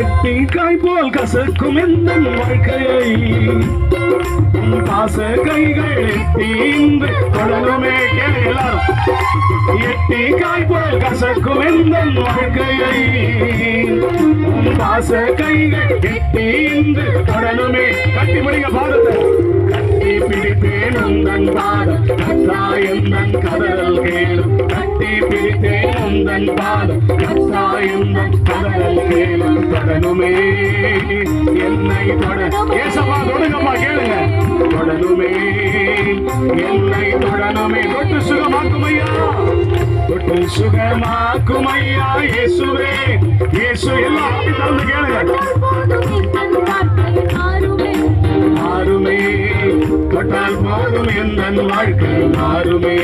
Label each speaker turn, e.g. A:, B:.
A: எட்டிக்காய் போல் கசக்கும் எந்த வாழ்க்கையை உன் பாச கைகள் எட்டி இன்று தொடருமே கேளார். எல்லாரும் எட்டிக்காய் போல் கசக்கும் எந்த வாழ்க்கையை உன் பாச கைகள் எட்டி இன்று தொடருமே. கட்டி முடிங்க பாடத்தை கட்டி பிடிப்பேன் உந்தன் பாதம் கத்தா எந்தன் கதறல் கேளும். கட்டி பிடித்தேன் உந்தன் பாதம் கத்தா எந்தன் தொடருமே என்னை தொட ஏசப்பா தொடுங்கம்மா கேளுங்க. தொடருமே என்னை தொடருமே தொட்டு சுகமாக்கும் ஐயா தொட்டு சுகமாக்கும் ஐயா இயேசுவே? இயேசு எல்லாம் அப்படி திறந்து கேளுங்க. மாறுமே தொட்டால் போதும் எந்த வாழ்க்கை மாறுமே